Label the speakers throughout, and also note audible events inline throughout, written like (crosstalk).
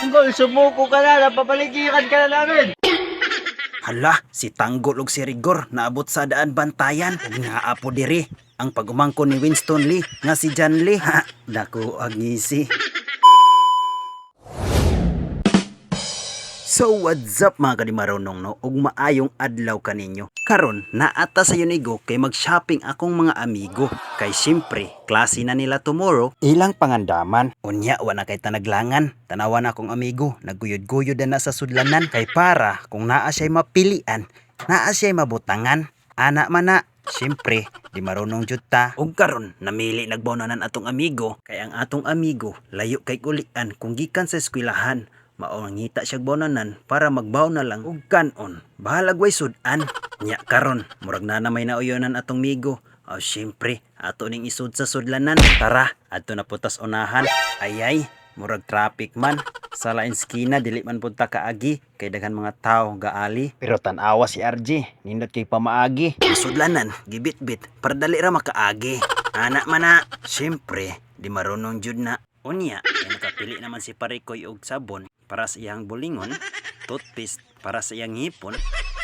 Speaker 1: Tanggol, sumuko ka na, napapaligiran ka na namin.
Speaker 2: Hala, si Tanggol ug si Rigor naabot sa daan bantayan ug naapo diri ang pagumangko ni Winston Lee nga si John Lee. Ha, dako ang So what's up mga kadimarunong no ug maayong adlaw kaninyo. Karon naata sa Unigo kay mag-shopping akong mga amigo. Kay siyempre, klase na nila tomorrow. Ilang pangandaman. Unya wala kay tanaglangan. Tanawan akong amigo, nagguyod-guyod na sa sudlanan kay para kung naa siya'y mapilian, naa siya'y mabutangan. Ana man na, Siyempre, di marunong jud ta. Ug karon namili nagbawnanan atong amigo kay ang atong amigo layo kay kulian kung gikan sa eskwelahan mao ngita siya bawnanan para magbaw na lang og kanon. Bahalag way sudan. Nya karon murag na na may nauyonan atong migo. Oh, siyempre, ato ning isud sa sudlanan. Tara, adto na putas unahan. Ayay, murag traffic man. Sa lain skina dili man punta kaagi kay daghan mga tao gaali. Pero tan-awa si RJ, nindot kay pamaagi. Sudlanan, gibit-bit para dali ra makaagi. Anak man na, siyempre, di marunong jud na. Unya, nakapili naman si Parikoy og sabon para sa iyang bulingon, (laughs) toothpaste para sa iyang hipon,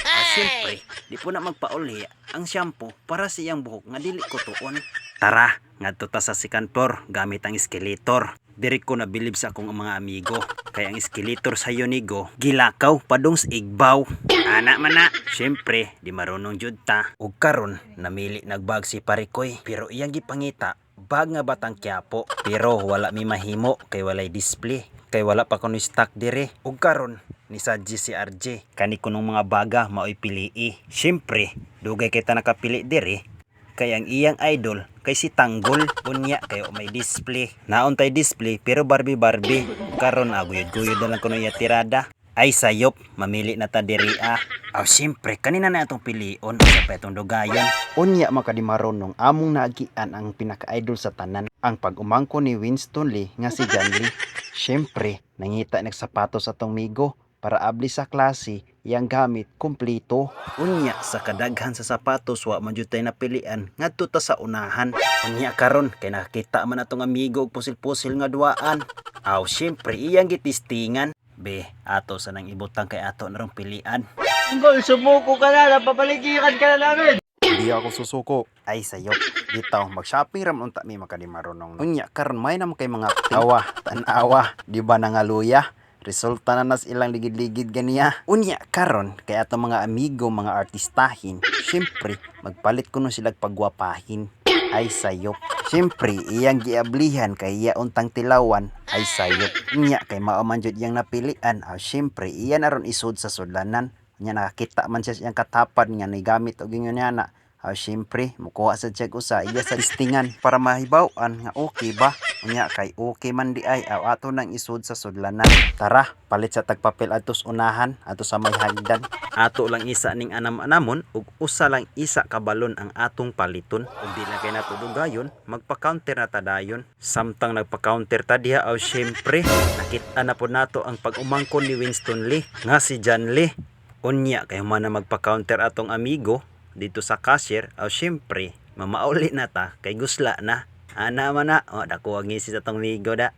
Speaker 2: at siyempre, di po na magpauli ang shampoo para sa iyang buhok nga dili ko tuon. Tara, ngadto ta sa second floor gamit ang escalator. Diri ko nabilib sa akong mga amigo. Kaya ang escalator sa Yonigo, gilakaw padung sa igbaw. Ana man na. Siyempre, di marunong jud ta. Ug karon, namili nagbag si Parikoy. Pero iyang gipangita, bag nga batang kiapo. Pero wala mi mahimo kay walay display. Kay wala pa kuno stock dire. Ug karon, ni Sadji si RJ. Kani kunong mga baga maoy pilii. Siyempre, dugay kita nakapili dire kay ang iyang idol kay si Tanggol. Unya kay o may display. Naon tay display pero Barbie Barbie karon aguyod-guyod na lang kuno iya tirada. Ay sayop mamili na ta diri ah. Aw siyempre kanina na atong pilion. Sa petong dugayon unya makadimaron nung among naagian ang pinaka-idol sa tanan ang pag-umangko ni Winston Lee nga si John Lee siyempre nangita nagsapatos atong migo para abli sa klase yang gamit kumplito. Unya sa kadaghan sa sapatos wa man jud tay napilian ngadto ta sa unahan. Unya karon kay nakita man atong amigo og pusil-pusil nga duaan. Aw syempre iyang gitistingan. Be, ato sa nang ibutang kay ato narong pilian.
Speaker 1: Tanggol, sumuko ka na, napapaligiran ka na namin.
Speaker 3: Hindi ako susuko.
Speaker 2: Ay sayo, bitaw mag-shopping ram unta mi makadimarunong. Unya karon may naman kay mga (laughs) tawa, tanawa, di ba nangaluya? Resulta na nas ilang ligid-ligid ganiya. Unya karon kay ato mga amigo, mga artistahin, syempre magpalit kuno sila pagwapahin. Ay sayop. Syempre, iyang giablihan kay iya untang tilawan ay sayop. Unya kay mao man jud iyang napilian. Ah, syempre, iya na ron isud sa sudlanan. Nya nakakita man siya siyang katapad nga nigamit og ingon niya na. Ah, syempre, mukuha sa check usa iya sa listingan para mahibaw-an nga okay ba. Unya kay okay man di ay aw ato nang isud sa sudlanan. Tara, palit sa tagpapel atos unahan ato sa may hagdan. Ato lang isa ning anam-anamon ug usa lang isa ka balon ang atong paliton. Ug di na kay nato dugayon, magpa-counter na ta dayon. Samtang nagpa-counter ta diha aw syempre, nakita na po nato ang pag-umangkon ni Winston Lee nga si John Lee. Unya kay man na magpa-counter atong amigo dito sa cashier aw syempre mamauli na ta kay gusla na. Ana man na. O dako ang ngisi sa tong migo da